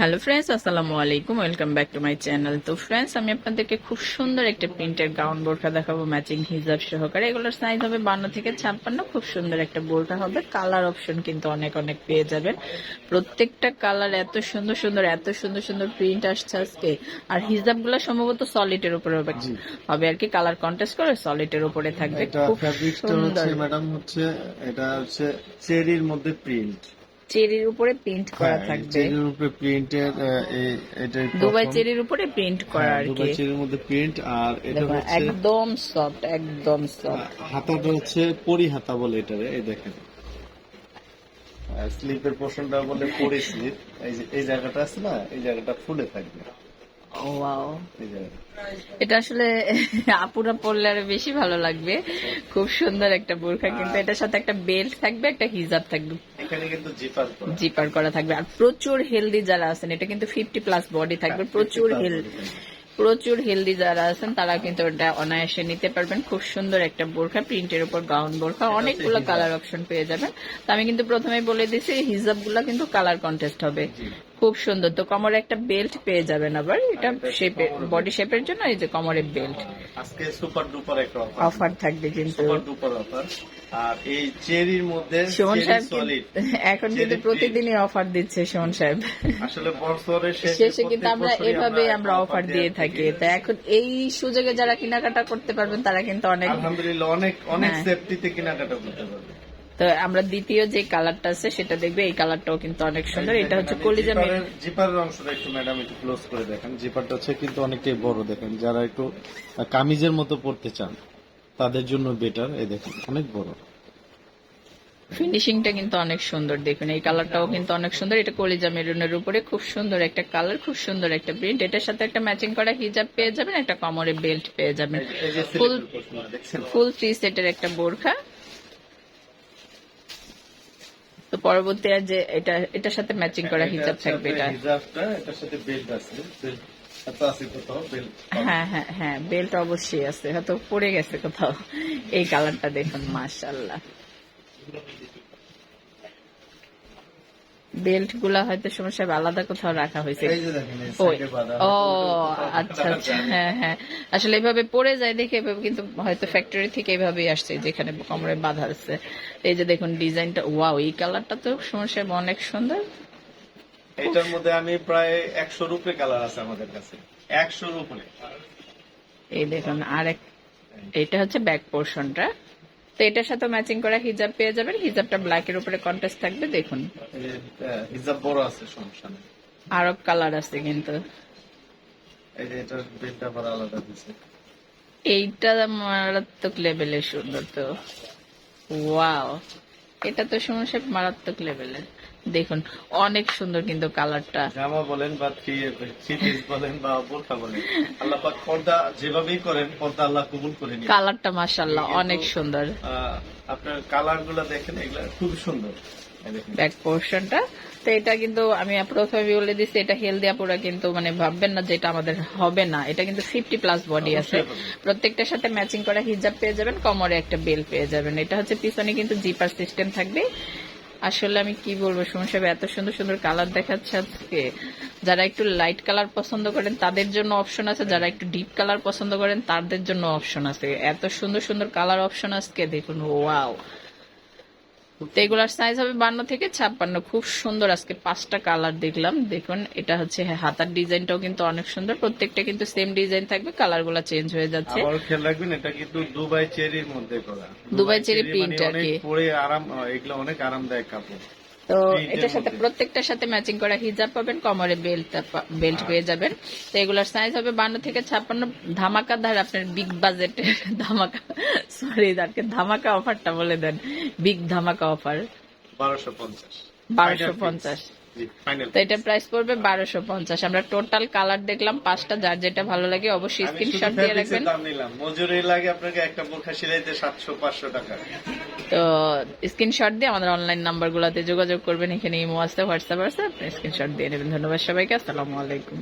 Hello friends আসসালামু আলাইকুম welcome back to my channel তো ফ্রেন্ডস আমি আপনাদেরকে খুব সুন্দর একটা প্রিন্টের গাউন বোরখা দেখাবো ম্যাচিং হিজাব সহকারে। এগুলোর সাইজ হবে বান্ন থেকে ছাপ্পান্ন খুব সুন্দর একটা বোরখা হবে। কালার অপশন কিন্তু অনেক অনেক পেয়ে যাবেন। প্রত্যেকটা কালার এত সুন্দর সুন্দর এত সুন্দর সুন্দর প্রিন্ট আসছে আজকে। আর হিজাবগুলো সম্ভবত সলিডের উপরে হবে। হবে আর কি কালার কন্টেস্ট করে সলিডের উপরে থাকবে। খুব সুন্দর। ম্যাডাম হচ্ছে এটা হচ্ছে চেরির মধ্যে প্রিন্ট চেরির উপরে প্রিন্ট করা থাকবে। চেরির উপরে প্রিন্টের এটা দুবাই চেরির উপরে প্রিন্ট করা আর কি। দুবাই চেরির মধ্যে প্রিন্ট আর এটা হচ্ছে একদম সফট একদম সফট হাতাটা হচ্ছে পরি হাতা বলে এটারে এই দেখেন। স্লিপের পোর্শনটা বলে পরি স্লিপ এই যে এই জায়গাটা আছে না এই জায়গাটা ফুলে থাকবে। ওয়াও এটা আসলে আপুরা পরলে আরও বেশি ভালো লাগবে। খুব সুন্দর একটা বোরখা কিন্তু এটার সাথে একটা বেল্ট থাকবে একটা হিজাব থাকবে। এখানে কিন্তু জিপার করা। জিপার করা থাকবে। আর প্রচুর হেলদি যারা আছেন এটা কিন্তু ফিফটি প্লাস বডি থাকবে। প্রচুর হেলদি প্রচুর হেলদি যারা আছেন তারা কিন্তু ওটা অনায়াসে নিতে পারবেন। খুব সুন্দর একটা বোরখা প্রিন্টের উপর গাউন বোরখা অনেকগুলো কালার অপশন পেয়ে যাবেন। তো আমি কিন্তু প্রথমে বলে দিছি হিজাবগুলা কিন্তু কালার কন্টেস্ট হবে। খুব সুন্দর। তো কোমরে একটা বেল্ট পেয়ে যাবেন আবার। এটা শেপের বডি শেপের জন্য এই যে কোমরে বেল্ট আজকে সুপার ডুপার একটা অফার অফার থাকবে কিন্তু। সুপার ডুপার অফার আর এই চেরির মধ্যে সুমন সাহেব এখন কিন্তু প্রতিদিনই অফার দিচ্ছে সুমন সাহেব। আসলে বছরের শেষে কিন্তু আমরা এভাবে আমরা অফার দিয়ে থাকি। তো এখন এই সুযোগে যারা কেনাকাটা করতে পারবেন তারা কিন্তু অনেক আলহামদুলিল্লাহ অনেক অনেক হ্যাঁ। সেফটিতে কেনাকাটা করতে পারবে তো আমরা দ্বিতীয় যে কালারটা আছে সেটা দেখবে। এই কালারটাও কিন্তু অনেক সুন্দর। এটা হচ্ছে কলিজা। জিপারের অংশটা একটু ম্যাডাম একটু ক্লোজ করে দেখেন। জিপারটা হচ্ছে কিন্তু অনেকটাই বড় দেখেন। যারা একটু কামিজের মতো পড়তে চান তাদের জন্য বেটার এই দেখেন অনেক বড়। ফিনিশিংটা কিন্তু অনেক সুন্দর দেখুন। এই কালারটাও কিন্তু অনেক সুন্দর। এটা কলিজা মেরুনের উপরে। খুব সুন্দর একটা কালার খুব সুন্দর একটা প্রিন্ট এটার সাথে একটা ম্যাচিং করা হিজাব পেয়ে যাবেন একটা কমরে বেল্ট পেয়ে যাবেন। ফুল ফুল থ্রি সেটের একটা বোরখা। তো পরবর্তী আর যে এটা এটার সাথে ম্যাচিং করা হিজাব থাকবে এটা। হিজাবটা এটার সাথে বেল্ট আছে। হ্যাঁ হ্যাঁ হ্যাঁ বেল্ট অবশ্যই আছে। হয়তো পড়ে গেছে কোথাও। এই কালারটা দেখুন মাশাল্লাহ বেল্টগুলা হয়তো সমস্যা আলাদা কোথাও রাখা হয়েছে। ও আচ্ছা আচ্ছা হ্যাঁ হ্যাঁ। আসলে এভাবে পড়ে যায় দেখে কিন্তু হয়তো ফ্যাক্টরি থেকে এভাবেই আসছে যেখানে কোমরে বাঁধা আছে এই যে দেখুন ডিজাইনটা ওয়াও এই কালারটা তো সমস্যা অনেক সুন্দর। এটার মধ্যে আমি প্রায় একশোর উপরে কালার আছে আমাদের কাছে। একশোর উপরে এই দেখুন আর এটা হচ্ছে ব্যাক পোর্শনটা তো এটার সাথে ম্যাচিং করা হিজাব পেয়ে যাবেন। হিজাবটা ব্ল্যাক এর উপরে কন্টেস্ট থাকবে দেখুন। হিজাব বড় আছে সমস্যা নেই। আরও কালার আছে কিন্তু। এই যে এটার বেল্টটা আবার আলাদা দিছে। এইটা মারাত্মক লেভেলের সুন্দর তো। ওয়াও এটা তো সমস্যা মারাত্মক লেভেলের দেখুন অনেক সুন্দর কিন্তু কালারটা। জামা বলেন বা থ্রি বলেন বা বোরখা বলেন আল্লাহ পাক পর্দা যেভাবেই করেন পর্দা আল্লাহ কবুল করে নিন। কালারটা মাশাল্লাহ অনেক সুন্দর। আপনার কালারগুলা দেখেন এগুলা খুব সুন্দর। ব্যাক পোর্শনটা তো এটা কিন্তু আমি প্রথমে বলে দিচ্ছি এটা হেলদি আপুরা কিন্তু মানে ভাববেন না যে এটা আমাদের হবে না। এটা কিন্তু ফিফটি প্লাস বডি আছে। প্রত্যেকটার সাথে ম্যাচিং করা হিজাব পেয়ে যাবেন কমরে একটা বেল পেয়ে যাবেন। এটা হচ্ছে পিছনে কিন্তু জিপার সিস্টেম থাকবে। আসলে আমি কি বলব সমস্যা এত সুন্দর সুন্দর কালার দেখাচ্ছে আজকে। যারা একটু লাইট কালার পছন্দ করেন, তাদের জন্য অপশন আছে। যারা একটু ডিপ কালার পছন্দ করেন, তাদের জন্য অপশন আছে। এত সুন্দর সুন্দর কালার অপশন আজকে, দেখুন ওয়াও তো এগুলার সাইজ হবে বান্ন থেকে ছাপ্পান্ন। খুব সুন্দর আজকে পাঁচটা কালার দেখলাম। দেখুন এটা হচ্ছে হ্যাঁ, হাতার ডিজাইনটাও কিন্তু অনেক সুন্দর। প্রত্যেকটা কিন্তু সেম ডিজাইন থাকবে কালারগুলো চেঞ্জ হয়ে যাচ্ছে। আবার খেয়াল রাখবেন এটা কিন্তু দুবাই চেরির মধ্যে করা। দুবাই চেরি প্রিন্ট আর কি। পরে আরাম এগুলো অনেক আরামদায়ক কাপড়। তো এটার সাথে প্রত্যেকটার সাথে ম্যাচিং করা হিজাব পাবেন কমরে বেল্ট বেল্ট পেয়ে যাবেন। তো এগুলোর সাইজ হবে বান্ন থেকে ছাপ্পান্ন। ধামাকা ধার আপনার বিগ বাজেটের ধামাকা সরি আজকে ধামাকা অফারটা বলে দেন। বিগ ধামাকা অফার বারোশো পঞ্চাশ। বারোশো পঞ্চাশ। তো এটা প্রাইস পড়বে বারোশো পঞ্চাশ। আমরা টোটাল কালার দেখলাম পাঁচটা যার যেটা ভালো লাগে অবশ্যই স্ক্রিনশট দিয়ে রাখবেন। মজুরি লাগে আপনাকে একটা বোরখা সিলাইতে সাতশো পাঁচশো টাকা। তো স্ক্রিনশট দিয়ে আমাদের অনলাইন নাম্বার গুলাতে যোগাযোগ করবেন। এখানে ইমো আছে হোয়াটসঅ্যাপ আছে আপনি স্ক্রিনশট দিয়ে নেবেন। ধন্যবাদ সবাইকে আসসালামু আলাইকুম।